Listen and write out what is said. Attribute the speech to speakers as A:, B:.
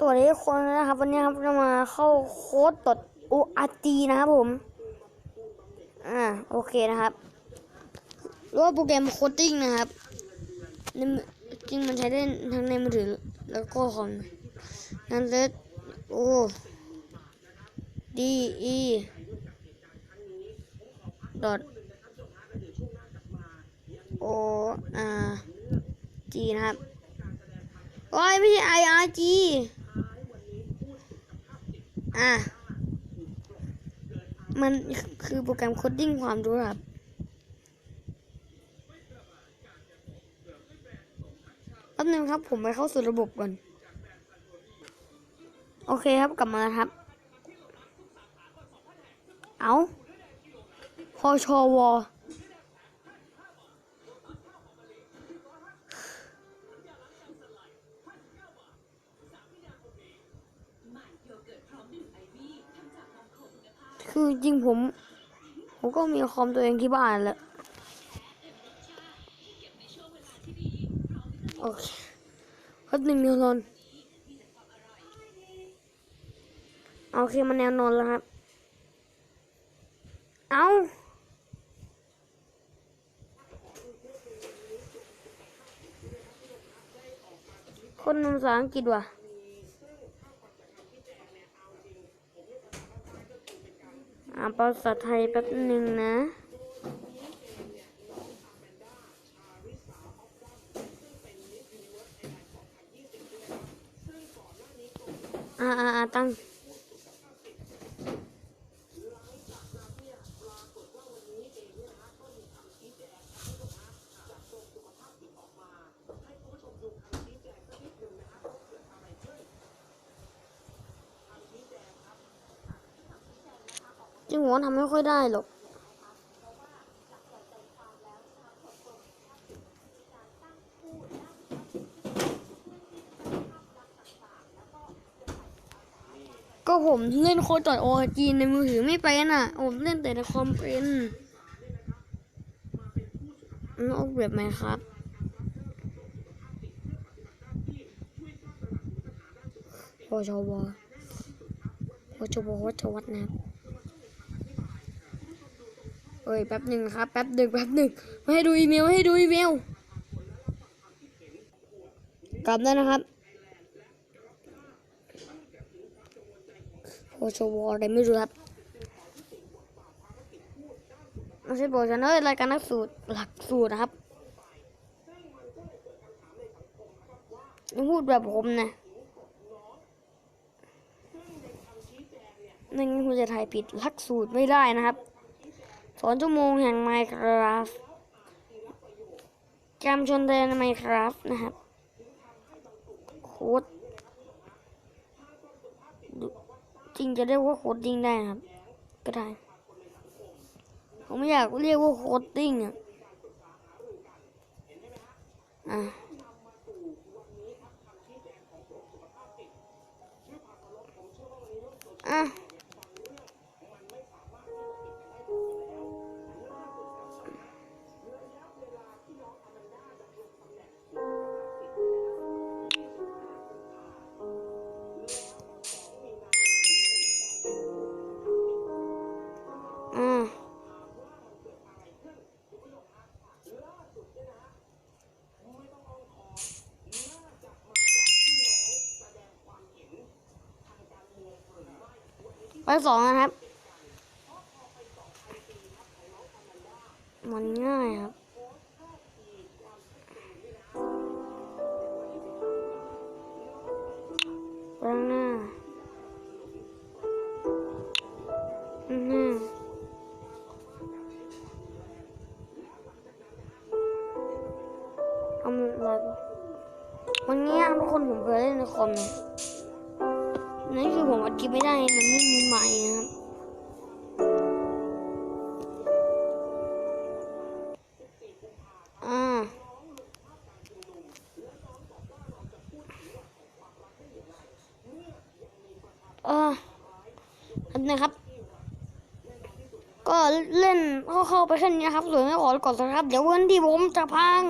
A: สวัสดีทุกคนนะครับ วันนี้ครับเรามาเข้าโค้ด .org นะครับผม อ่าโอเคนะครับหรือว่าโปรแกรมโคดดิ้งนะครับจริงมันใช้ได้ทั้งในมือถือแล้วก็คอมนั่นเลยโอ้ D E dot O R G นะครับโอ้ยไม่ใช่ I R G อะ มันคือโปรแกรมโคดดิ้งความรู้ครับ แป๊บนึงครับผมไปเข้าสู่ระบบก่อน โอเคครับกลับมาแล้วครับ เอาพอชอวอ คือจริงผม ผมก็มีคอมตัวเองที่บ้านแหละโอเคพัดหนึ่งแนวนอนโอเคมันแนวนอนแล้วครับ เอาคนภาษาอังกฤษว่ะ อ่านภาษาไทยแป๊บหนึ่งนะ อ่าอ่าอ่าตั้ง ริงผมว่าทำไม่ค่อยได้หรอกก็ผมเล่นโค้ดโอจีในมือถือไม่เป็นอะ ผมเล่นแต่ในคอมเป็นนอกแบบไหมครับ พอชวพอชววัชวัดนะครับ เอ้ยแป๊บหนึ่งนะครับแป๊บหนึ่งแป๊บหนึ่งมาให้ดูอีเมลให้ดูอีเมลกลับได้นะครับโพชวอะไรไม่รู้ครับไม่ใช่บอกฉันเอ้ยรายการนักสูตรหลักสูตรนะครับย่พูดแบบผมนะไม่งั้นคุณจะถ่ายผิดหลักสูตรไม่ได้นะครับ สอนชั่วโมงแห่ง Minecraft จำชนเดน Minecraft นะครับโค้ดจริงจะเรียกว่าโค้ดดิ้งได้ครับ ก็ได้ ผมไม่อยากเรียกว่าโค้ดดิ้งอะอะอะ ไปสองนะครับ มันง่ายครับไปข้างหน้าอือหือทำอะไรปะวันนี้ทุกคนผมเคยเล่นในคอมนะ นั่นคือผมอัดคลิปไม่ได้ มันไม่มีไมค์นะครับอ่าเออนะครับ ก็เล่นเข้าๆไปแค่นี้นะครับส่วนไม่ขอกดนะครับ เดี๋ยววันที่ผมจะพัง